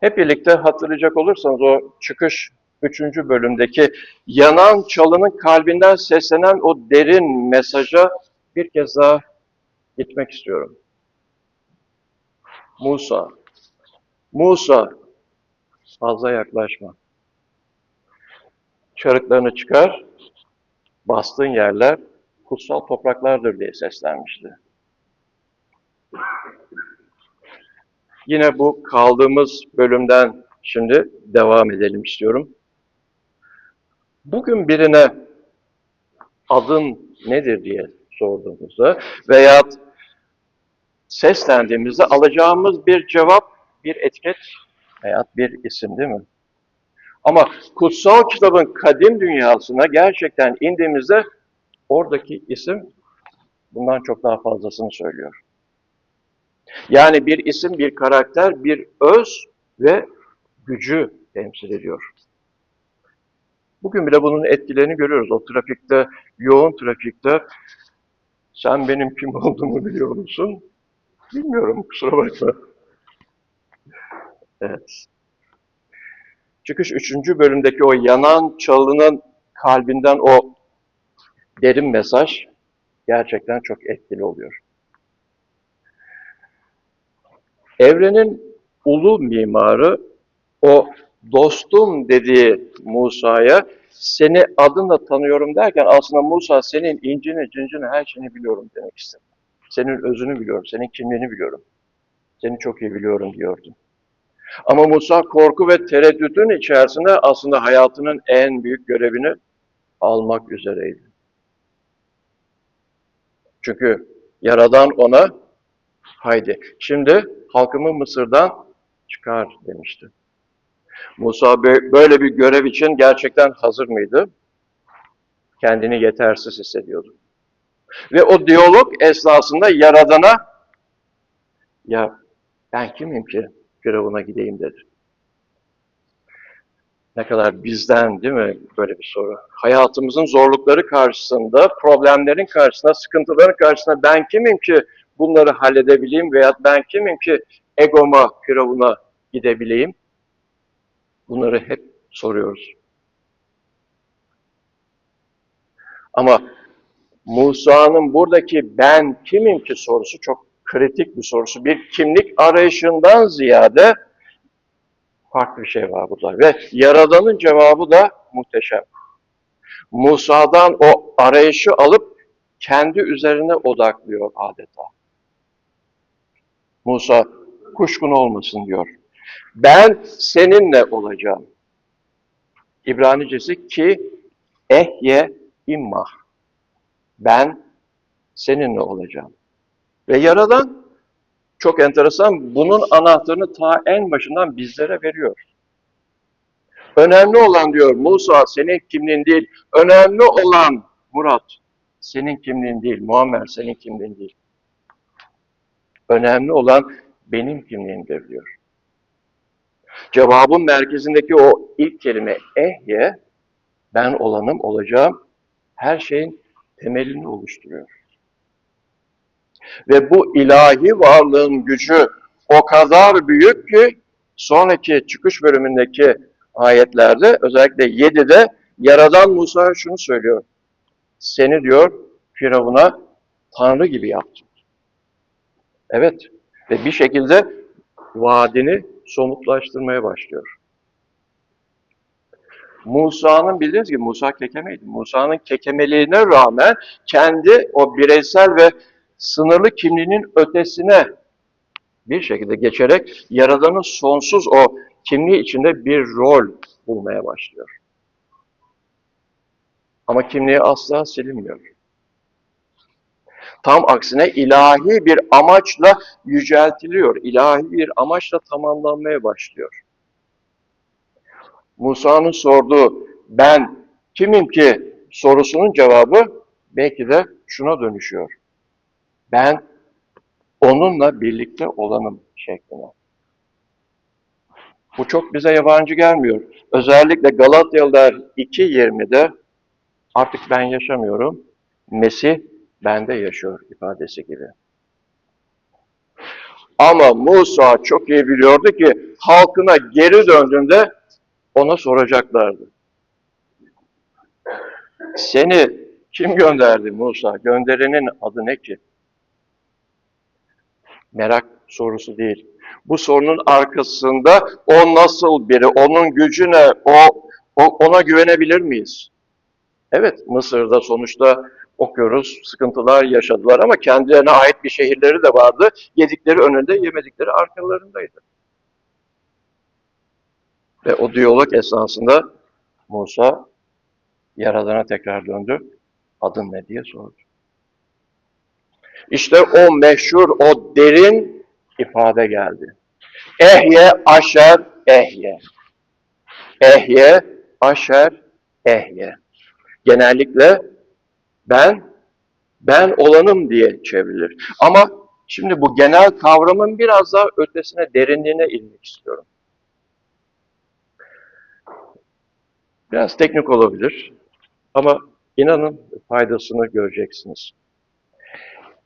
Hep birlikte hatırlayacak olursanız o çıkış 3. bölümdeki yanan çalının kalbinden seslenen o derin mesaja bir kez daha gitmek istiyorum. Musa, Musa fazla yaklaşma. Çarıklarını çıkar, bastığın yerler kutsal topraklardır diye seslenmişti. Yine bu kaldığımız bölümden şimdi devam edelim istiyorum. Bugün birine adın nedir diye sorduğumuzda veya seslendiğimizde alacağımız bir cevap, bir etiket veya bir isim değil mi? Ama kutsal kitabın kadim dünyasına gerçekten indiğimizde oradaki isim bundan çok daha fazlasını söylüyor. Yani bir isim, bir karakter, bir öz ve gücü temsil ediyor. Bugün bile bunun etkilerini görüyoruz. O trafikte, yoğun trafikte sen benim kim olduğumu biliyor musun? Bilmiyorum, kusura bakma. Evet. Çıkış 3. bölümdeki o yanan çalının kalbinden o derin mesaj gerçekten çok etkili oluyor. Evrenin ulu mimarı o dostum dediği Musa'ya seni adınla tanıyorum derken aslında Musa senin incini, cincini, her şeyini biliyorum demek istedi. Senin özünü biliyorum, senin kimliğini biliyorum. Seni çok iyi biliyorum diyordu. Ama Musa korku ve tereddütün içerisinde aslında hayatının en büyük görevini almak üzereydi. Çünkü Yaradan ona haydi şimdi halkımı Mısır'dan çıkar demişti. Musa böyle bir görev için gerçekten hazır mıydı? Kendini yetersiz hissediyordu. Ve o diyalog esnasında Yaradan'a ya ben kimim ki Firavun'a gideyim dedi. Ne kadar bizden değil mi böyle bir soru? Hayatımızın zorlukları karşısında, problemlerin karşısında, sıkıntıların karşısında ben kimim ki bunları halledebileyim veya ben kimim ki egoma, Firavun'a gidebileyim? Bunları hep soruyoruz. Ama Musa'nın buradaki ben kimim ki sorusu çok kritik bir sorusu. Bir kimlik arayışından ziyade farklı bir şey var burada. Ve Yaradan'ın cevabı da muhteşem. Musa'dan o arayışı alıp kendi üzerine odaklıyor adeta. Musa kuşkun olmasın diyor. Ben seninle olacağım. İbranicesi ki ehye immah. Ben seninle olacağım. Ve Yaradan çok enteresan bunun anahtarını ta en başından bizlere veriyor. Önemli olan diyor Musa senin kimliğin değil. Önemli olan Murat senin kimliğin değil. Muammer senin kimliğin değil. Önemli olan benim kimliğimdir diyor. Cevabın merkezindeki o ilk kelime ehye ben olanım olacağım her şeyin temelini oluşturuyor. Ve bu ilahi varlığın gücü o kadar büyük ki sonraki çıkış bölümündeki ayetlerde özellikle 7'de Yaradan Musa'ya şunu söylüyor. Seni diyor Firavun'a Tanrı gibi yaptım. Evet ve bir şekilde vaadini somutlaştırmaya başlıyor. Musa'nın bildiğiniz gibi Musa kekemeydi. Musa'nın kekemeliğine rağmen kendi o bireysel ve sınırlı kimliğinin ötesine bir şekilde geçerek Yaradan'ın sonsuz o kimliği içinde bir rol bulmaya başlıyor. Ama kimliği asla silinmiyor. Tam aksine ilahi bir amaçla yüceltiliyor. İlahi bir amaçla tamamlanmaya başlıyor. Musa'nın sorduğu ben kimim ki sorusunun cevabı belki de şuna dönüşüyor. Ben onunla birlikte olanım şeklinde. Bu çok bize yabancı gelmiyor. Özellikle Galatyalılar 2.20'de artık ben yaşamıyorum, Mesih bende yaşıyor ifadesi gibi. Ama Musa çok iyi biliyordu ki halkına geri döndüğünde ona soracaklardı. Seni kim gönderdi Musa? Gönderenin adı ne ki? Merak sorusu değil. Bu sorunun arkasında o nasıl biri, onun gücü ne, o, o ona güvenebilir miyiz? Evet, Mısır'da sonuçta okuyoruz, sıkıntılar yaşadılar ama kendilerine ait bir şehirleri de vardı. Yedikleri önünde, yemedikleri arkalarındaydı. Ve o diyalog esnasında Musa Yaradan'a tekrar döndü. Adın ne diye sordu. İşte o meşhur, o derin ifade geldi. Ehye, aşer, ehye. Ehye, aşer, ehye. Genellikle ben, ben olanım diye çevrilir. Ama şimdi bu genel kavramın biraz daha ötesine, derinliğine inmek istiyorum. Biraz teknik olabilir ama inanın faydasını göreceksiniz.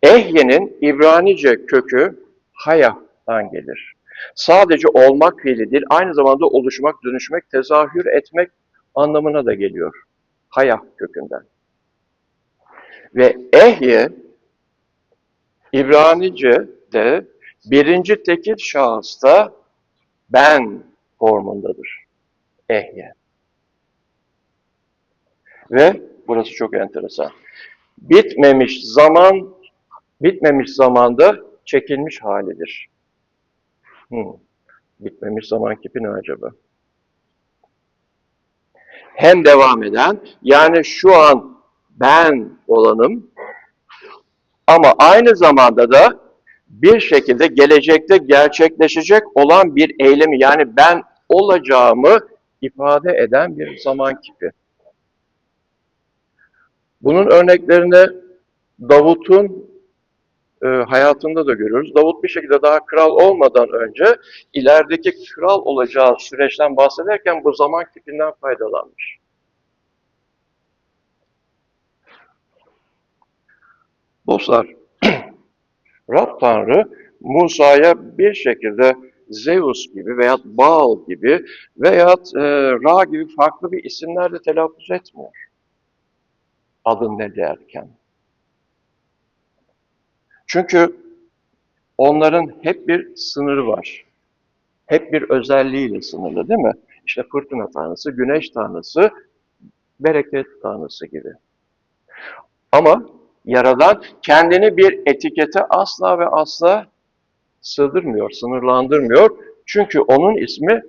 Ehye'nin İbranice kökü hayah'tan gelir. Sadece olmak fiili aynı zamanda oluşmak, dönüşmek, tezahür etmek anlamına da geliyor. Hayah kökünden. Ve ehye, İbranice'de birinci tekil şahısta ben formundadır. Ehye. Ve burası çok enteresan. Bitmemiş zaman, bitmemiş zamanda çekilmiş halidir. Hmm. Bitmemiş zaman kipi ne acaba? Hem devam eden, yani şu an ben olanım ama aynı zamanda da bir şekilde gelecekte gerçekleşecek olan bir eylemi yani ben olacağımı ifade eden bir zaman kipi. Bunun örneklerini Davut'un e, hayatında da görüyoruz. Davut bir şekilde daha kral olmadan önce ilerideki kral olacağı süreçten bahsederken bu zaman tipinden faydalanmış. Dostlar, Rab Tanrı Musa'ya bir şekilde Zeus gibi veyahut Baal gibi veyahut e, Ra gibi farklı bir isimlerle telaffuz etmiyor. Adın ne derken. Çünkü onların hep bir sınırı var. Hep bir özelliğiyle sınırlı değil mi? İşte fırtına tanrısı, güneş tanrısı, bereket tanrısı gibi. Ama Yaradan kendini bir etikete asla ve asla sığdırmıyor, sınırlandırmıyor. Çünkü onun ismi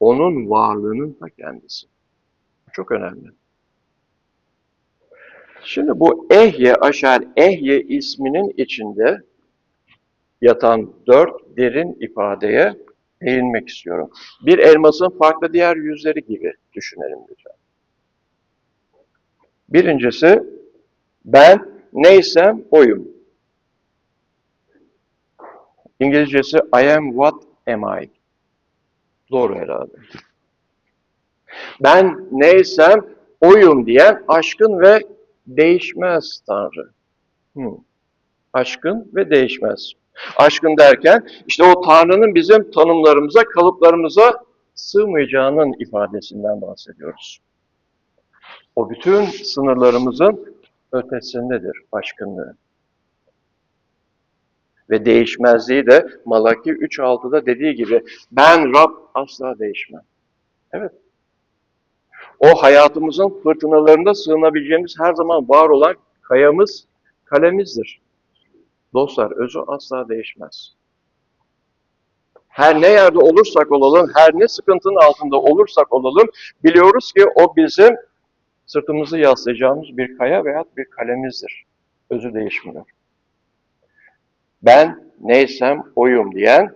onun varlığının ta kendisi. Çok önemli. Şimdi bu Ehye Aşer Ehye isminin içinde yatan dört derin ifadeye değinmek istiyorum. Bir elmasın farklı diğer yüzleri gibi düşünelim lütfen. Birincisi ben neysem oyum. İngilizcesi I am what am I. Doğru herhalde. Ben neysem oyum diyen aşkın ve değişmez Tanrı. Hmm. Aşkın ve değişmez. Aşkın derken işte o Tanrı'nın bizim tanımlarımıza, kalıplarımıza sığmayacağının ifadesinden bahsediyoruz. O bütün sınırlarımızın ötesindedir aşkınlığı. Ve değişmezliği de Malaki 3.6'da dediği gibi ben Rab asla değişmem. Evet. O hayatımızın fırtınalarında sığınabileceğimiz her zaman var olan kayamız, kalemizdir. Dostlar özü asla değişmez. Her ne yerde olursak olalım, her ne sıkıntının altında olursak olalım, biliyoruz ki o bizim sırtımızı yaslayacağımız bir kaya veya bir kalemizdir. Özü değişmiyor. Ben neysem oyum diyen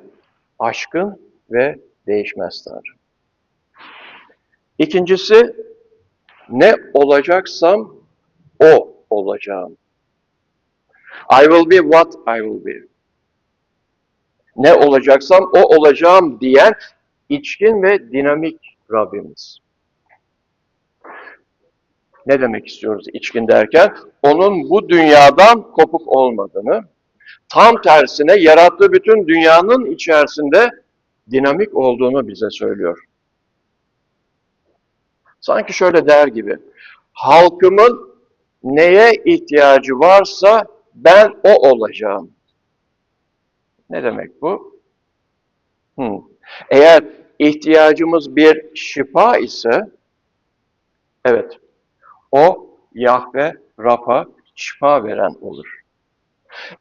aşkın ve değişmez Tanrı. İkincisi, ne olacaksam o olacağım. I will be what I will be. Ne olacaksam o olacağım diyen içkin ve dinamik Rabbimiz. Ne demek istiyoruz içkin derken? Onun bu dünyadan kopuk olmadığını, Tam tersine yarattığı bütün dünyanın içerisinde dinamik olduğunu bize söylüyor. Sanki şöyle der gibi, halkımın neye ihtiyacı varsa ben o olacağım. Ne demek bu? Hmm. Eğer ihtiyacımız bir şifa ise, evet, o Yahve Rafa şifa veren olur.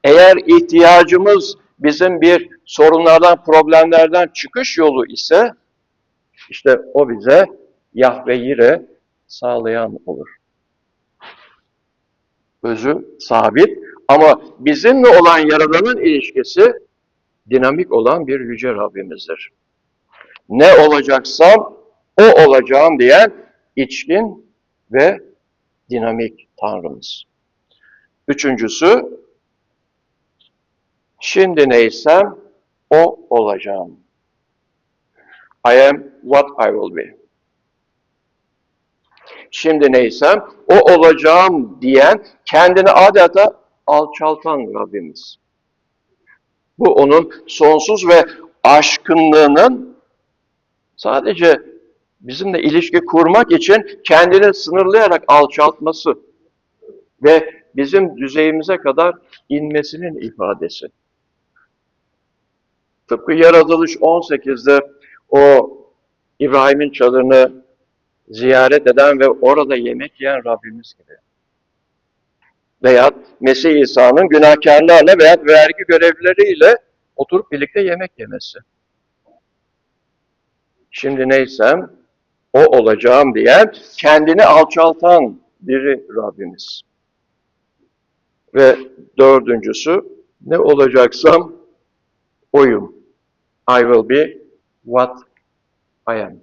Eğer ihtiyacımız bizim bir sorunlardan, problemlerden çıkış yolu ise, işte o bize Yahve Yire sağlayan olur. Özü sabit ama bizimle olan Yaradan'ın ilişkisi dinamik olan bir yüce Rabbimizdir. Ne olacaksam o olacağım diyen içkin ve dinamik Tanrımız. Üçüncüsü, şimdi neysem o olacağım. I am what I will be. Şimdi neysem o olacağım diyen kendini adeta alçaltan Rabbimiz. Bu onun sonsuz ve aşkınlığının sadece bizimle ilişki kurmak için kendini sınırlayarak alçaltması ve bizim düzeyimize kadar inmesinin ifadesi. Tıpkı Yaratılış 18'de o İbrahim'in çadırını ziyaret eden ve orada yemek yiyen Rabbimiz gibi. Veya Mesih İsa'nın günahkarlarla veya vergi görevlileriyle oturup birlikte yemek yemesi. Şimdi neysem o olacağım diyen, kendini alçaltan biri Rabbimiz. Ve dördüncüsü, ne olacaksam oyum. I will be what I am.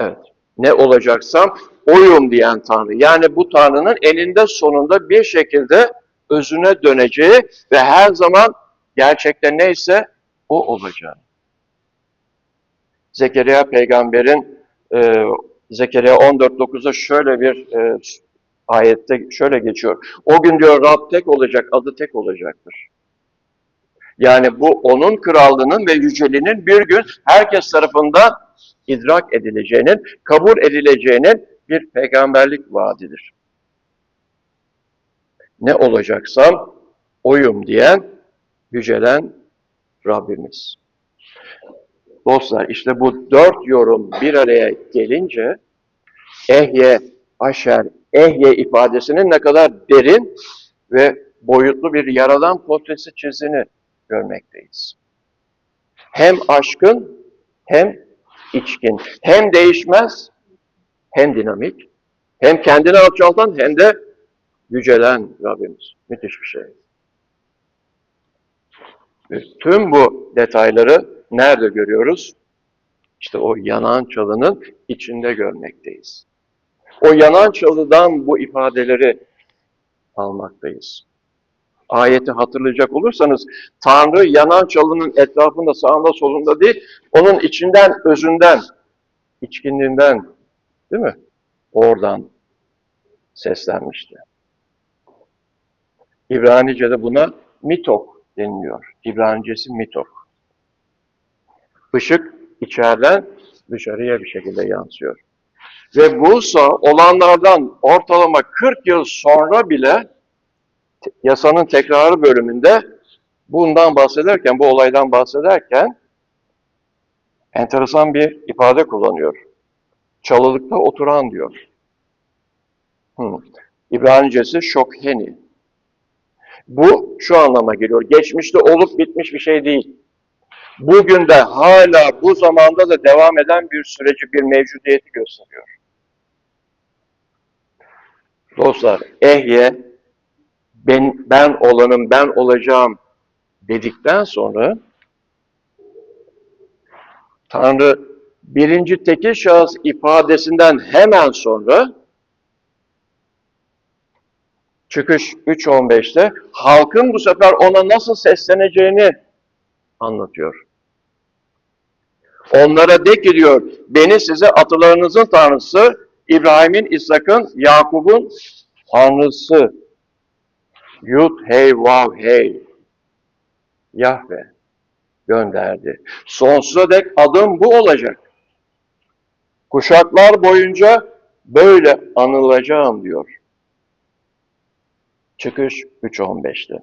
Evet. Ne olacaksam oyum diyen Tanrı. Yani bu Tanrı'nın eninde sonunda bir şekilde özüne döneceği ve her zaman gerçekte neyse o olacağı. Zekeriya peygamberin e, Zekeriya 14.9'da şöyle bir e, ayette şöyle geçiyor. O gün diyor Rab tek olacak, adı tek olacaktır. Yani bu onun krallığının ve yüceliğinin bir gün herkes tarafından idrak edileceğinin, kabul edileceğinin bir peygamberlik vaadidir. Ne olacaksam oyum diyen, yücelen Rabbimiz. Dostlar işte bu dört yorum bir araya gelince ehye, aşer, ehye ifadesinin ne kadar derin ve boyutlu bir yaradan portresi çizini görmekteyiz. Hem aşkın hem içkin. Hem değişmez hem dinamik. Hem kendini alçaltan hem de yücelen Rabbimiz. Müthiş bir şey. Tüm bu detayları nerede görüyoruz? İşte o yanan çalının içinde görmekteyiz. O yanan çalıdan bu ifadeleri almaktayız. Ayeti hatırlayacak olursanız Tanrı yanan çalının etrafında sağında solunda değil, onun içinden, özünden, içkinliğinden değil mi? Oradan seslenmişti. İbranice'de buna mitok deniliyor. İbranicesi mitok. Işık içeriden dışarıya bir şekilde yansıyor. Ve bu olanlardan ortalama 40 yıl sonra bile yasanın tekrarı bölümünde bundan bahsederken, bu olaydan bahsederken enteresan bir ifade kullanıyor. Çalılıkta oturan diyor. Hmm. İbranicesi şokheni. Bu şu anlama geliyor. Geçmişte olup bitmiş bir şey değil. Bugün de hala bu zamanda da devam eden bir süreci, bir mevcudiyeti gösteriyor. Dostlar, ehye, ben, ben olanım, ben olacağım dedikten sonra Tanrı birinci tekil şahıs ifadesinden hemen sonra Çıkış 3.15'te halkın bu sefer ona nasıl sesleneceğini anlatıyor. Onlara de ki diyor, beni size atalarınızın tanrısı, İbrahim'in, İshak'ın, Yakup'un tanrısı Yud hey vav hey. Yahve gönderdi. Sonsuza dek adım bu olacak. Kuşaklar boyunca böyle anılacağım diyor. Çıkış 3.15'te.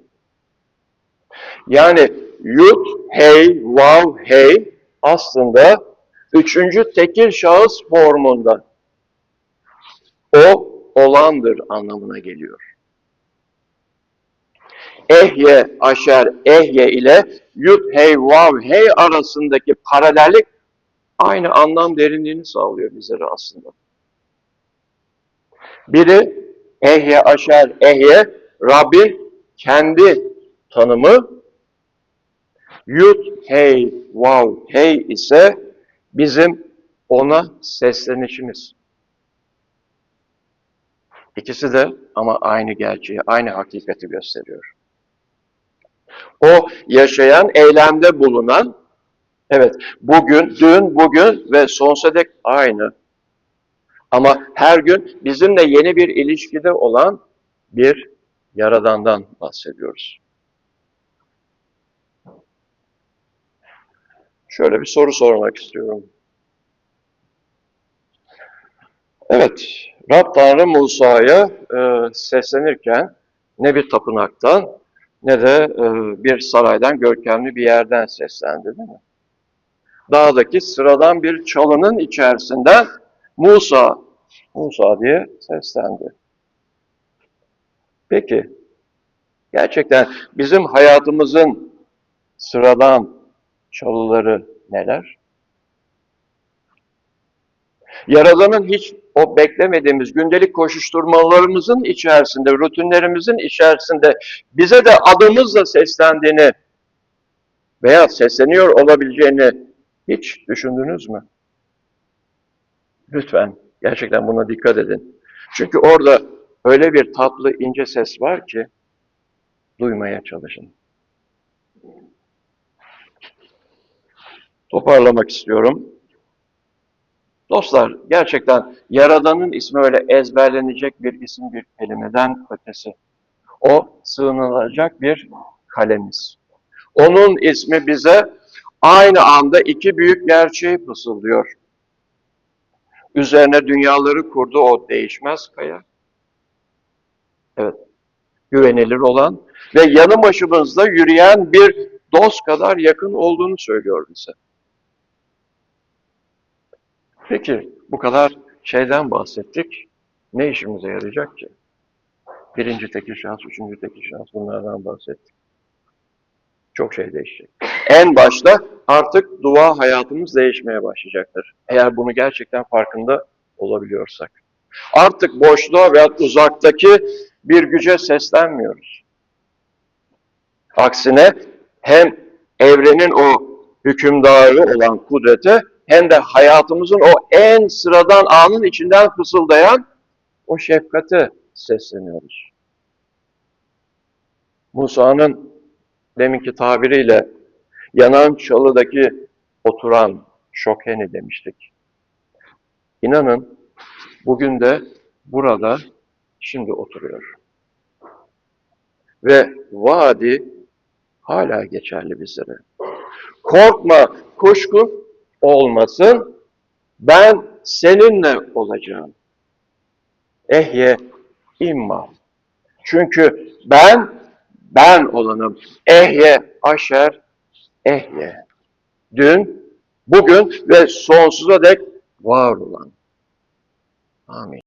Yani yud, hey, vav, hey aslında üçüncü tekil şahıs formunda. O olandır anlamına geliyor. Ehye, aşer, ehye ile yud, hey, vav, hey arasındaki paralellik aynı anlam derinliğini sağlıyor bizlere aslında. Biri ehye, aşer, ehye, Rabbi kendi tanımı, yud, hey, vav, hey ise bizim ona seslenişimiz. İkisi de ama aynı gerçeği, aynı hakikati gösteriyor. O yaşayan, eylemde bulunan, evet bugün, dün, bugün ve sonsuza dek aynı. Ama her gün bizimle yeni bir ilişkide olan bir Yaradan'dan bahsediyoruz. Şöyle bir soru sormak istiyorum. Evet, Rab Tanrı Musa'ya e, seslenirken ne bir tapınaktan ne de e, bir saraydan, görkemli bir yerden seslendi değil mi? Dağdaki sıradan bir çalının içerisinden Musa, Musa diye seslendi. Peki, gerçekten bizim hayatımızın sıradan çalıları neler? Yaradan'ın hiç o beklemediğimiz gündelik koşuşturmalarımızın içerisinde, rutinlerimizin içerisinde bize de adımızla seslendiğini veya sesleniyor olabileceğini hiç düşündünüz mü? Lütfen gerçekten buna dikkat edin. Çünkü orada öyle bir tatlı ince ses var ki duymaya çalışın. Toparlamak istiyorum. Dostlar gerçekten Yaradan'ın ismi öyle ezberlenecek bir isim bir kelimeden ötesi. O sığınılacak bir kalemiz. Onun ismi bize aynı anda iki büyük gerçeği fısıldıyor. Üzerine dünyaları kurdu o değişmez kaya. Evet, güvenilir olan ve yanı başımızda yürüyen bir dost kadar yakın olduğunu söylüyor bize. Peki bu kadar şeyden bahsettik. Ne işimize yarayacak ki? Birinci tekil şahıs, üçüncü tekil şahıs bunlardan bahsettik. Çok şey değişecek. En başta artık dua hayatımız değişmeye başlayacaktır. Eğer bunu gerçekten farkında olabiliyorsak. Artık boşluğa veya uzaktaki bir güce seslenmiyoruz. Aksine hem evrenin o hükümdarı olan kudrete hem de hayatımızın o en sıradan anın içinden fısıldayan o şefkate sesleniyoruz. Musa'nın deminki tabiriyle yanan çalıdaki oturan şokeni demiştik. İnanın bugün de burada şimdi oturuyor. Ve vaadi hala geçerli bizlere. Korkma, kuşku olmasın, ben seninle olacağım. Ehye imma. Çünkü ben, ben olanım. Ehye, aşer, ehye. Dün, bugün ve sonsuza dek var olan. Amin.